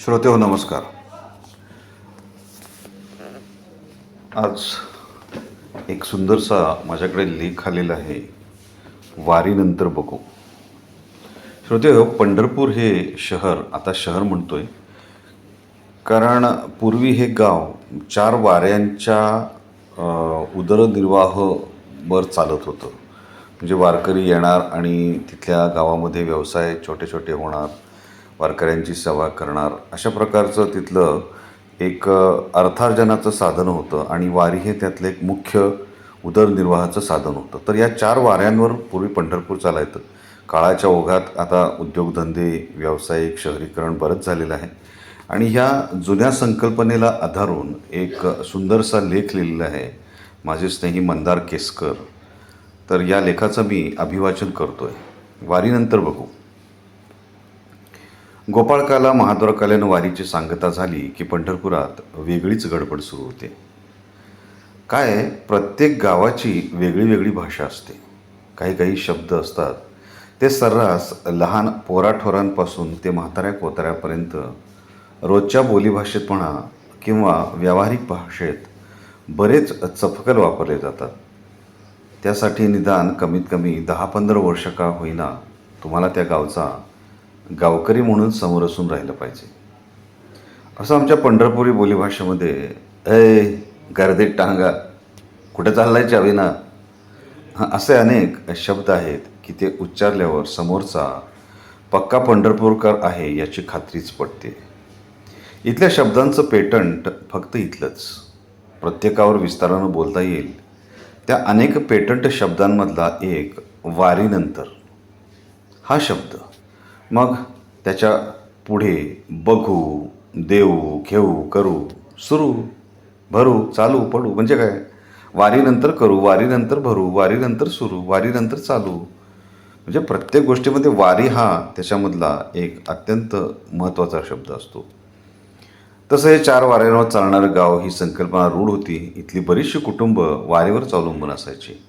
श्रोते हो नमस्कार. आज एक सुंदरसा माझ्याकडे लेख आलेला आहे वारीनंतर बघू. श्रोते हो पंढरपूर हे शहर आता शहर म्हणतोय कारण पूर्वी हे गाव चार वाऱ्यांच्या उदरनिर्वाहवर चालत होतं. म्हणजे वारकरी येणार आणि तिथल्या गावामध्ये व्यवसाय छोटे छोटे होणार वारकऱ्यांची सेवा करणार. अशा प्रकारचं तिथलं एक अर्थार्जनाचं साधन होतं आणि वारी हे त्यातलं एक मुख्य उदरनिर्वाहाचं साधन होतं. तर या चार वाऱ्यांवर पूर्वी पंढरपूर चालायचं. काळाच्या ओघात आता उद्योगधंदे व्यावसायिक शहरीकरण बरंच झालेलं आहे. आणि ह्या जुन्या संकल्पनेला आधारून एक सुंदरसा लेख लिहिलेला आहे माझे स्नेही मंदार केसकर. तर या लेखाचं मी अभिवाचन करतो आहे वारीनंतर बघू. गोपाळकाला महाद्वारकाल्यानं वारीची सांगता झाली की पंढरपुरात वेगळीच गडबड सुरू होते. काय प्रत्येक गावाची वेगळी वेगळी भाषा असते. काही काही शब्द असतात. ते सर्रास लहान पोराठोरांपासून ते म्हाताऱ्या कोताऱ्यापर्यंत रोजच्या बोलीभाषेत म्हणा किंवा व्यावहारिक भाषेत बरेच चपकल वापरले जातात. त्यासाठी निदान कमीत कमी दहा पंधरा वर्ष का होईना तुम्हाला त्या गावचा गावकरी म्हणून समोर असून राहिलं पाहिजे. असं आमच्या पंढरपुरी बोलीभाषेमध्ये ए गर्दीत टांगा कुठे चाललाय चावीना? हां असे अनेक शब्द आहेत की ते उच्चारल्यावर समोरचा पक्का पंढरपूरकर आहे याची खात्रीच पडते. इथल्या शब्दांचं पेटंट फक्त इथलंच. प्रत्येकावर विस्तारानं बोलता येईल. त्या अनेक पेटंट शब्दांमधला एक वारीनंतर. हा शब्द मग त्याच्या पुढे बघू देऊ घेऊ करू सुरू भरू चालू पडू म्हणजे काय? वारीनंतर करू वारीनंतर भरू वारीनंतर सुरू वारीनंतर चालू. म्हणजे प्रत्येक गोष्टीमध्ये वारी हा त्याच्यामधला एक अत्यंत महत्त्वाचा शब्द असतो. तसं हे चार वाऱ्यांवर चालणारं गाव ही संकल्पना रूढ होती. इथली बरीचशी कुटुंब वारीवरच अवलंबून असायची.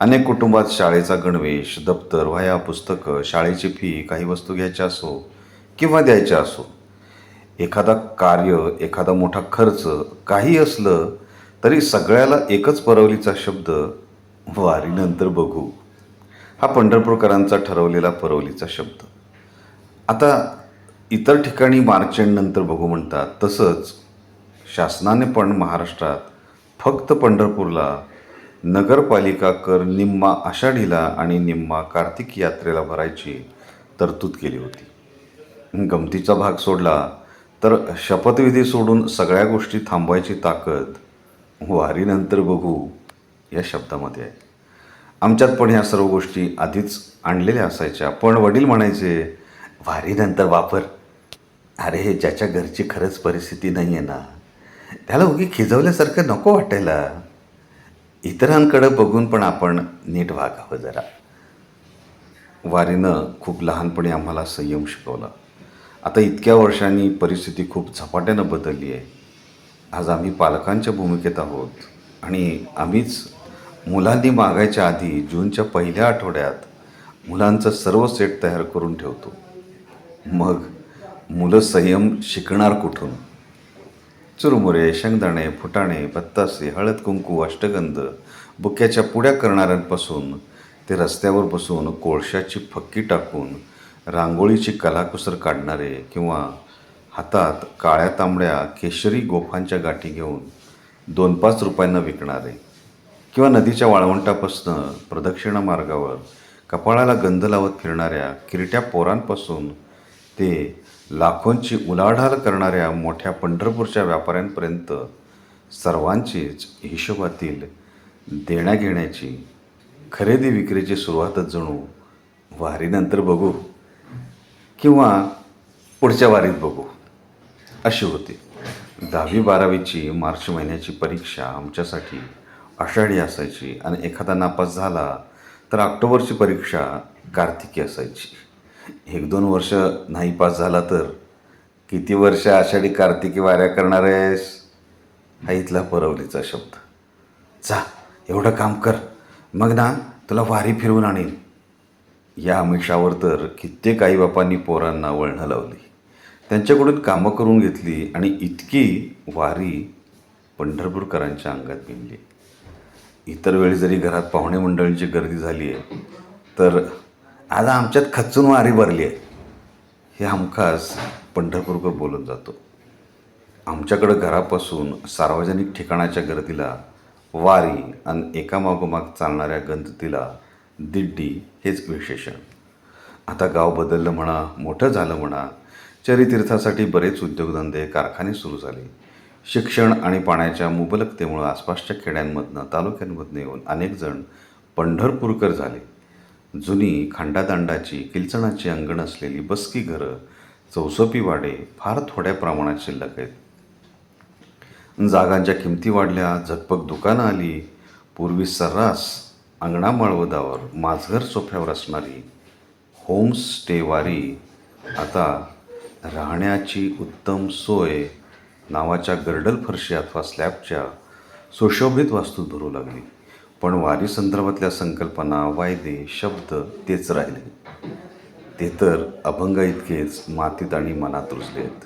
अनेक कुटुंबात शाळेचा गणवेश दप्तर वह्या पुस्तकं शाळेची फी काही वस्तू घ्यायच्या असो किंवा द्यायच्या असो. एखादा कार्य एखादा मोठा खर्च काही असलं तरी सगळ्याला एकच परवलीचा शब्द वारीनंतर बघू. हा पंढरपूरकरांचा ठरवलेला परवलीचा शब्द. आता इतर ठिकाणी मार्च एंडनंतर बघू म्हणतात तसंच शासनाने पण महाराष्ट्रात फक्त पंढरपूरला नगरपालिका कर निम्मा आषाढीला आणि निम्मा कार्तिक यात्रेला भरायची तरतूद केली होती. गमतीचा भाग सोडला तर शपथविधी सोडून सगळ्या गोष्टी थांबवायची ताकद वारीनंतर बघू या शब्दामध्ये आहे. आमच्यात पण ह्या सर्व गोष्टी आधीच आणलेल्या असायच्या. पण वडील म्हणायचे वारीनंतर वापर. अरे हे ज्याच्या घरची खरंच परिस्थिती नाही आहे ना. त्याला उगी खिजवल्यासारखं नको वाटायला. इतरांकडं बघून पण आपण नीट वागावं जरा. वारीनं खूप लहानपणी आम्हाला संयम शिकवला. आता इतक्या वर्षांनी परिस्थिती खूप झपाट्यानं बदलली आहे. आज आम्ही पालकांच्या भूमिकेत आहोत आणि आम्हीच मुलांनी मागायच्या आधी जूनच्या पहिल्या आठवड्यात मुलांचं सर्व सेट तयार करून ठेवतो. मग मुलं संयम शिकणार कुठून? चुरमुरे शेंगदाणे फुटाणे पत्तासे हळद कुंकू अष्टगंध बुक्याच्या पुड्या करणाऱ्यांपासून ते रस्त्यावर बसून कोळशाची फक्की टाकून रांगोळीची कलाकुसर काढणारे किंवा हातात काळ्या तांबड्या केशरी गोफांच्या गाठी घेऊन दोन पाच रुपयांना विकणारे किंवा नदीच्या वाळवंटापासनं प्रदक्षिणा मार्गावर कपाळाला गंध लावत फिरणाऱ्या किरट्या पोरांपासून ते लाखोंची उलाढाल करणाऱ्या मोठ्या पंढरपूरच्या व्यापाऱ्यांपर्यंत सर्वांचीच हिशोबातील देण्याघेण्याची खरेदी विक्रीची सुरुवातच जणू वारीनंतर बघू किंवा पुढच्या वारीत बघू. अशी होती. दहावी बारावीची मार्च महिन्याची परीक्षा आमच्यासाठी आषाढी असायची आणि एखादा नापास झाला तर ऑक्टोबरची परीक्षा कार्तिकी असायची. एक दोन वर्ष नाही पास झाला तर? किती वर्ष आषाढी कार्तिकी वाऱ्या करणार आहेस? हा इथला परवलीचा शब्द. जा एवढं काम कर. मग ना तुला वारी फिरवून आणीन. या आमिषावर तर कित्येक आईबापांनी पोरांना वळणं लावली त्यांच्याकडून कामं करून घेतली आणि इतकी वारी पंढरपूरकरांच्या अंगात भिनली इतर वेळी जरी घरात पाहुणे मंडळींची गर्दी झाली आहे तर आज आमच्यात खचून वारी भरली आहे. हे हमखास पंढरपूरकर बोलून जातो. आमच्याकडं घरापासून सार्वजनिक ठिकाणाच्या गर्दीला वारी आणि एकामागोमाग चालणाऱ्या गंदतीला दिड्डी हेच विशेषण. आता गाव बदललं म्हणा मोठं झालं म्हणा चरितीर्थासाठी बरेच उद्योगधंदे कारखाने सुरू झाले. शिक्षण आणि पाण्याच्या मुबलकतेमुळं आसपासच्या खेड्यांमधनं तालुक्यांमधनं येऊन अनेकजण पंढरपूरकर झाले. जुनी खांडादांडाची किलचणाची अंगण असलेली बसकी घरं चौसपी वाडे फार थोड्या प्रमाणात शिल्लक आहेत. जागांच्या किमती वाढल्या झकपक दुकानं आली पूर्वी सर्रास अंगणामाळवदावर माझघर सोफ्यावर असणारी होमस्टेवारी आता राहण्याची उत्तम सोय नावाच्या गर्डल फरशी अथवा स्लॅबच्या सुशोभित वास्तूत भरू लागली. पण वारी संदर्भातल्या संकल्पना वायदे शब्द तेच राहिले. ते तर अभंग इतकेच मातीत आणि मनात रुजले आहेत.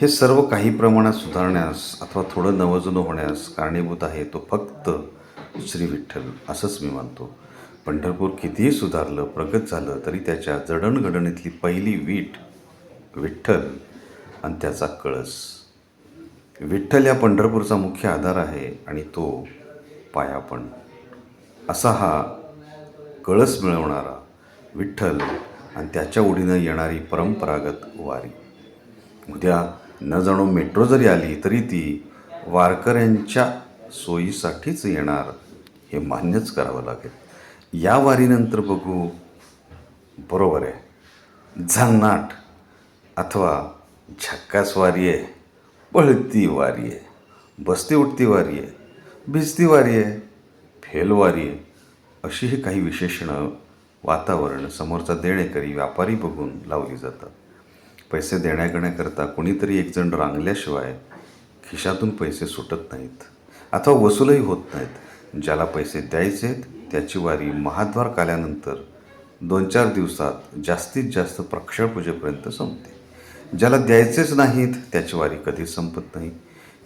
हे सर्व काही प्रमाणात सुधारण्यास अथवा थोडं नवजुनं होण्यास कारणीभूत आहे तो फक्त श्री विठ्ठल असंच मी मानतो. पंढरपूर कितीही सुधारलं प्रगत झालं तरी त्याच्या जडणघडणीतली पहिली वीट विठ्ठल आणि त्याचा कळस. विठ्ठल या पंढरपूरचा मुख्य आधार आहे आणि तो पायापण असा हा कळस मिळवणारा विठ्ठल आणि त्याच्या उडीनं येणारी परंपरागत वारी. उद्या न जाणो मेट्रो जरी आली तरी ती वारकऱ्यांच्या सोयीसाठीच येणार हे मान्यच करावं लागेल. या वारीनंतर बघू बरोबर आहे. झन्नाट अथवा झक्कास वारी आहे पळती वारी आहे बसती उठती वारी आहे. भिजती वारी आहे. फेल वारी आहे. अशी ही काही विशेषणं वातावरण समोरचा देणेकरी व्यापारी बघून लावली जातात. पैसे देण्याकरण्याकरता कोणीतरी एकजण रांगल्याशिवाय खिशातून पैसे सुटत नाहीत अथवा वसूलही होत नाहीत. ज्याला पैसे द्यायचे आहेत त्याची वारी महाद्वार काल्यानंतर दोन चार दिवसात जास्तीत जास्त प्रक्षळपूजेपर्यंत संपते. ज्याला द्यायचेच नाहीत त्याची वारी कधीच संपत नाही.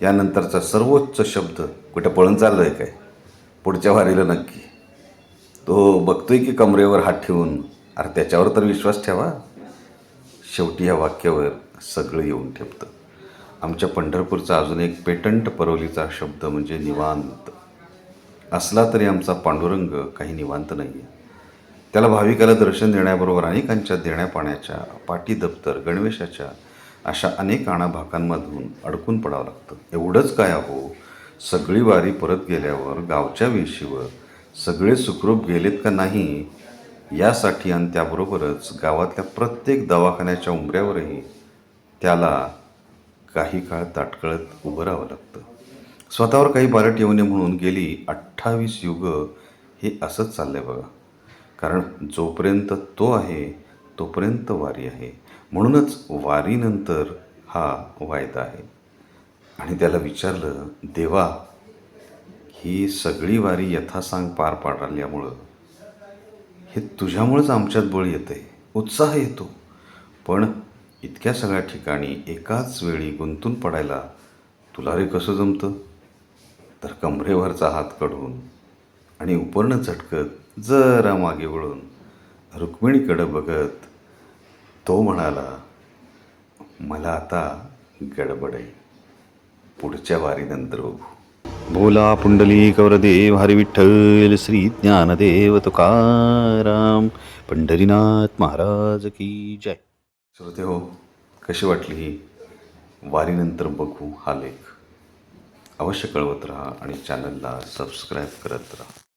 यानंतरचा सर्वोच्च शब्द कुठं पळून चाललो आहे काय? पुढच्या वारीला नक्की. तो बघतोय की कमरेवर हात ठेवून. अरे त्याच्यावर तर विश्वास ठेवा. शेवटी या वाक्यावर सगळं येऊन ठेवतं आमच्या पंढरपूरचा अजून एक पेटंट परवलीचा शब्द म्हणजे निवांत. असला तरी आमचा पांडुरंग काही निवांत नाही आहे त्याला भाविकाला दर्शन देण्याबरोबर अनेकांच्या देण्यापाण्याच्या पाटी दप्तर गणवेशाच्या अशा अनेक आणाभाकांमधून अडकून पडावं लागतं. एवढंच काय अहो सगळी वारी परत गेल्यावर गावच्या वेशीवर सगळे सुखरूप गेलेत का नाही यासाठी आणि त्याबरोबरच गावातल्या प्रत्येक दवाखान्याच्या उंबऱ्यावरही त्याला काही काळ ताटकळत उभं राहावं लागतं. स्वतःवर काही बारट येऊ नये म्हणून गेली अठ्ठावीस युग हे असंच चाललंय बघा. कारण जोपर्यंत तो आहे तोपर्यंत वारी आहे. म्हणूनच वारीनंतर हा वायदा आहे. आणि त्याला विचारलं देवा ही सगळी वारी यथासांग पार पाडल्यामुळं हे तुझ्यामुळंच आमच्यात बळ येतं आहे उत्साह येतो. पण इतक्या सगळ्या ठिकाणी एकाच वेळी गुंतून पडायला तुला रे कसं जमतं? तर कमरेवरचा हात काढून आणि उपरणं झटकत जरा मागे वळून रुक्मिणीकडं बघत तो म्हणाला मला आता गडबड आहे. पुढच्या वारीनंतर बघू भोला पुंडली कौरदेव हरी विठ्ठल श्री ज्ञानदेव तुकाराम पंढरीनाथ महाराज की जय. श्रोते हो कशी वाटली ही? वारीनंतर बघू हा लेख. अवश्य कळवत राहा आणि चॅनलला सबस्क्राईब करत राहा.